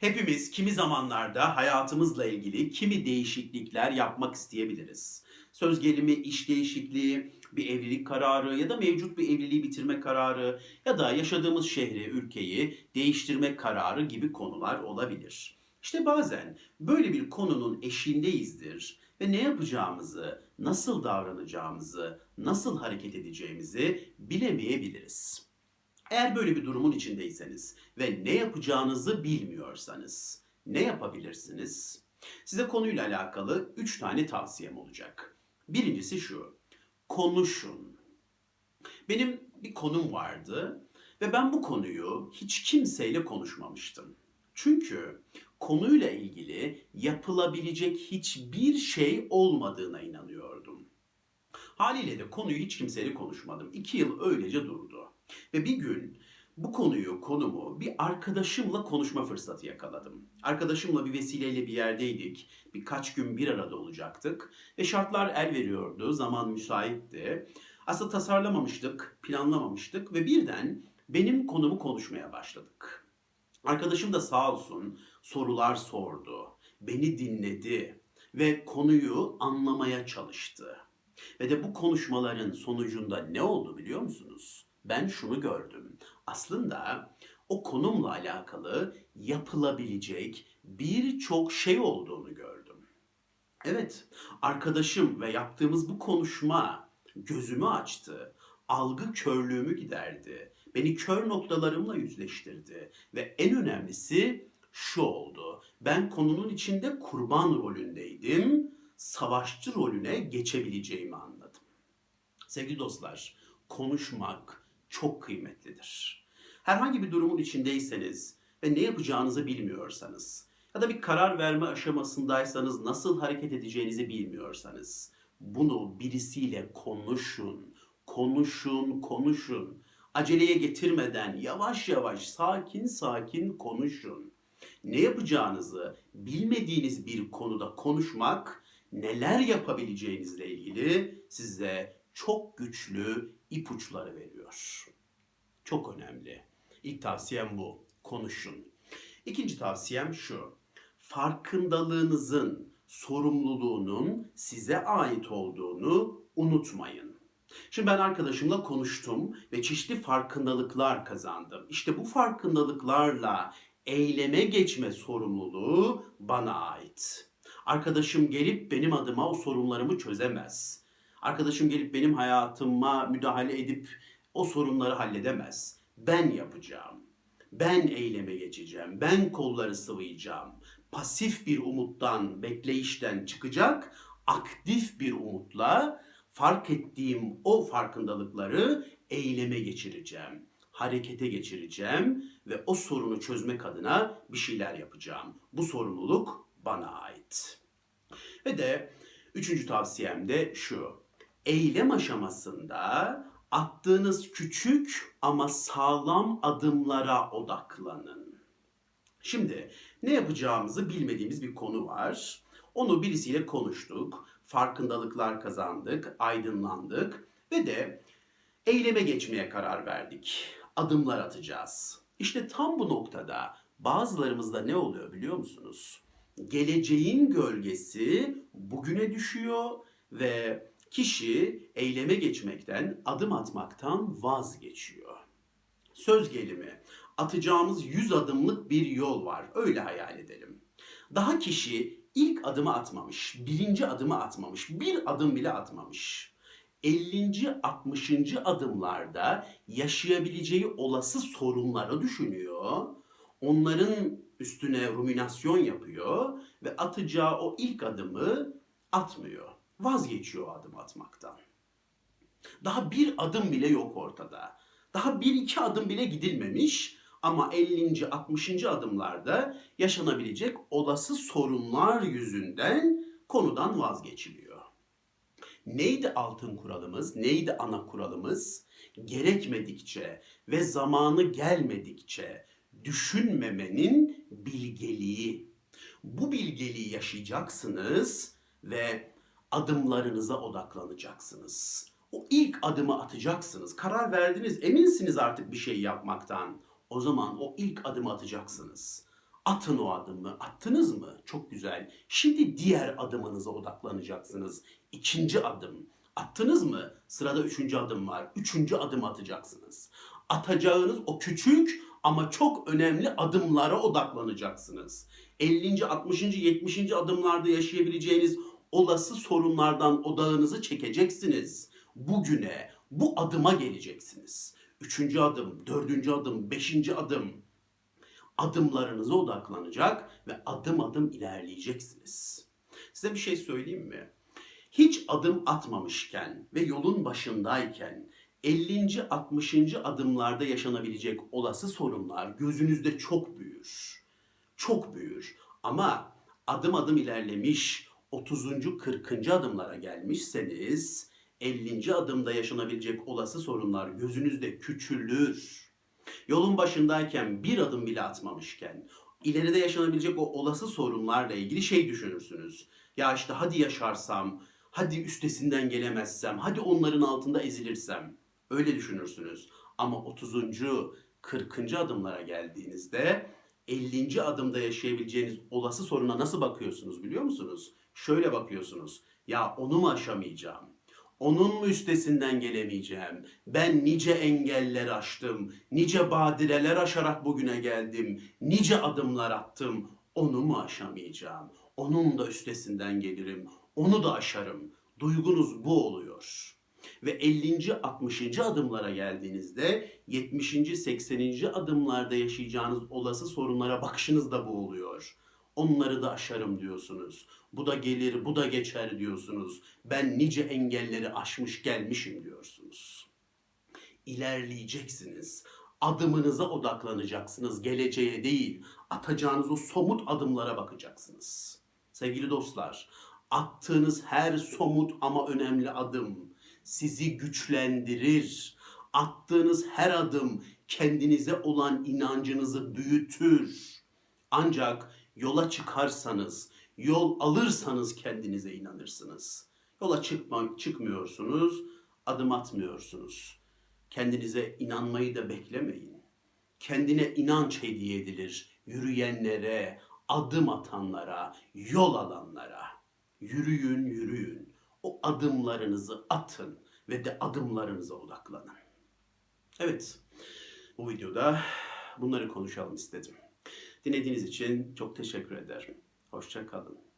Hepimiz kimi zamanlarda hayatımızla ilgili kimi değişiklikler yapmak isteyebiliriz. Söz gelimi iş değişikliği, bir evlilik kararı ya da mevcut bir evliliği bitirme kararı ya da yaşadığımız şehri, ülkeyi değiştirme kararı gibi konular olabilir. İşte bazen böyle bir konunun eşiğindeyizdir ve ne yapacağımızı, nasıl davranacağımızı, nasıl hareket edeceğimizi bilemeyebiliriz. Eğer böyle bir durumun içindeyseniz ve ne yapacağınızı bilmiyorsanız ne yapabilirsiniz? Size konuyla alakalı 3 tane tavsiyem olacak. Birincisi şu. Konuşun. Benim bir konum vardı ve ben bu konuyu hiç kimseyle konuşmamıştım. Çünkü konuyla ilgili yapılabilecek hiçbir şey olmadığına inanıyordum. Haliyle de konuyu hiç kimseyle konuşmadım. İki yıl öylece durdu. Ve bir gün bu konuyu, konumu bir arkadaşımla konuşma fırsatı yakaladım. Arkadaşımla bir vesileyle bir yerdeydik. Birkaç gün bir arada olacaktık. Ve şartlar el veriyordu, zaman müsaitti. Aslında tasarlamamıştık, planlamamıştık ve birden benim konumu konuşmaya başladık. Arkadaşım da sağ olsun sorular sordu, beni dinledi ve konuyu anlamaya çalıştı. Ve de bu konuşmaların sonucunda ne oldu biliyor musunuz? Ben şunu gördüm. Aslında o konumla alakalı yapılabilecek birçok şey olduğunu gördüm. Evet, arkadaşım ve yaptığımız bu konuşma gözümü açtı. Algı körlüğümü giderdi. Beni kör noktalarımla yüzleştirdi. Ve en önemlisi şu oldu. Ben konunun içinde kurban rolündeydim. Savaşçı rolüne geçebileceğimi anladım. Sevgili dostlar, konuşmak çok kıymetlidir. Herhangi bir durumun içindeyseniz ve ne yapacağınızı bilmiyorsanız ya da bir karar verme aşamasındaysanız nasıl hareket edeceğinizi bilmiyorsanız bunu birisiyle konuşun, konuşun, konuşun. Aceleye getirmeden yavaş yavaş sakin sakin konuşun. Ne yapacağınızı bilmediğiniz bir konuda konuşmak neler yapabileceğinizle ilgili size çok güçlü ipuçları veriyor. Çok önemli. İlk tavsiyem bu. Konuşun. İkinci tavsiyem şu. Farkındalığınızın, sorumluluğunun size ait olduğunu unutmayın. Şimdi ben arkadaşımla konuştum ve çeşitli farkındalıklar kazandım. İşte bu farkındalıklarla eyleme geçme sorumluluğu bana ait. Arkadaşım gelip benim adıma o sorunlarımı çözemez. Arkadaşım gelip benim hayatıma müdahale edip o sorunları halledemez. Ben yapacağım. Ben eyleme geçeceğim. Ben kolları sıvayacağım. Pasif bir umuttan, bekleyişten çıkacak, aktif bir umutla fark ettiğim o farkındalıkları eyleme geçireceğim. Harekete geçireceğim ve o sorunu çözmek adına bir şeyler yapacağım. Bu sorumluluk bana ait. Ve de üçüncü tavsiyem de şu. Eylem aşamasında attığınız küçük ama sağlam adımlara odaklanın. Şimdi ne yapacağımızı bilmediğimiz bir konu var. Onu birisiyle konuştuk, farkındalıklar kazandık, aydınlandık ve de eyleme geçmeye karar verdik. Adımlar atacağız. İşte tam bu noktada bazılarımızda ne oluyor biliyor musunuz? Geleceğin gölgesi bugüne düşüyor ve kişi eyleme geçmekten, adım atmaktan vazgeçiyor. Söz gelimi, atacağımız 100 adımlık bir yol var. Öyle hayal edelim. Daha kişi ilk adımı atmamış, birinci adımı atmamış, bir adım bile atmamış. 50. 60. adımlarda yaşayabileceği olası sorunları düşünüyor. Onların üstüne ruminasyon yapıyor ve atacağı o ilk adımı atmıyor. Vazgeçiyor adım atmaktan. Daha bir adım bile yok ortada. Daha bir iki adım bile gidilmemiş ama 50. 60. adımlarda yaşanabilecek olası sorunlar yüzünden konudan vazgeçiliyor. Neydi altın kuralımız? Neydi ana kuralımız? Gerekmedikçe ve zamanı gelmedikçe düşünmemenin bilgeliği. Bu bilgeliği yaşayacaksınız ve adımlarınıza odaklanacaksınız. O ilk adımı atacaksınız. Karar verdiniz, eminsiniz artık bir şey yapmaktan. O zaman o ilk adımı atacaksınız. Atın o adımı. Attınız mı? Çok güzel. Şimdi diğer adımınıza odaklanacaksınız. İkinci adım. Attınız mı? Sırada üçüncü adım var. Üçüncü adım atacaksınız. Atacağınız o küçük ama çok önemli adımlara odaklanacaksınız. 50. 60. 70. adımlarda yaşayabileceğiniz olası sorunlardan odağınızı çekeceksiniz. Bugüne, bu adıma geleceksiniz. Üçüncü adım, dördüncü adım, beşinci adım adımlarınıza odaklanacak ve adım adım ilerleyeceksiniz. Size bir şey söyleyeyim mi? Hiç adım atmamışken ve yolun başındayken 50. 60. adımlarda yaşanabilecek olası sorunlar gözünüzde çok büyür. Çok büyür. Ama adım adım ilerlemiş 30. 40. adımlara gelmişseniz 50. adımda yaşanabilecek olası sorunlar gözünüzde küçülür. Yolun başındayken bir adım bile atmamışken ileride yaşanabilecek o olası sorunlarla ilgili şey düşünürsünüz. Ya işte hadi yaşarsam, hadi üstesinden gelemezsem, hadi onların altında ezilirsem. Öyle düşünürsünüz. Ama 30. 40. adımlara geldiğinizde 50. adımda yaşayabileceğiniz olası soruna nasıl bakıyorsunuz biliyor musunuz? Şöyle bakıyorsunuz. Ya onu mu aşamayacağım? Onun mu üstesinden gelemeyeceğim? Ben nice engeller aştım, nice badireler aşarak bugüne geldim, nice adımlar attım. Onu mu aşamayacağım? Onun da üstesinden gelirim, onu da aşarım. Duygunuz bu oluyor. Ve 50. 60. adımlara geldiğinizde 70. 80. adımlarda yaşayacağınız olası sorunlara bakışınız da bu oluyor. Onları da aşarım diyorsunuz. Bu da gelir, bu da geçer diyorsunuz. Ben nice engelleri aşmış gelmişim diyorsunuz. İlerleyeceksiniz. Adımınıza odaklanacaksınız. Geleceğe değil, atacağınız o somut adımlara bakacaksınız. Sevgili dostlar, attığınız her somut ama önemli adım sizi güçlendirir. Attığınız her adım kendinize olan inancınızı büyütür. Ancak yola çıkarsanız, yol alırsanız kendinize inanırsınız. Yola çıkma, çıkmıyorsunuz, adım atmıyorsunuz. Kendinize inanmayı da beklemeyin. Kendine inanç hediye edilir yürüyenlere, adım atanlara, yol alanlara. Yürüyün, yürüyün. O adımlarınızı atın ve de adımlarınıza odaklanın. Evet, bu videoda bunları konuşalım istedim. Dinlediğiniz için çok teşekkür ederim. Hoşça kalın.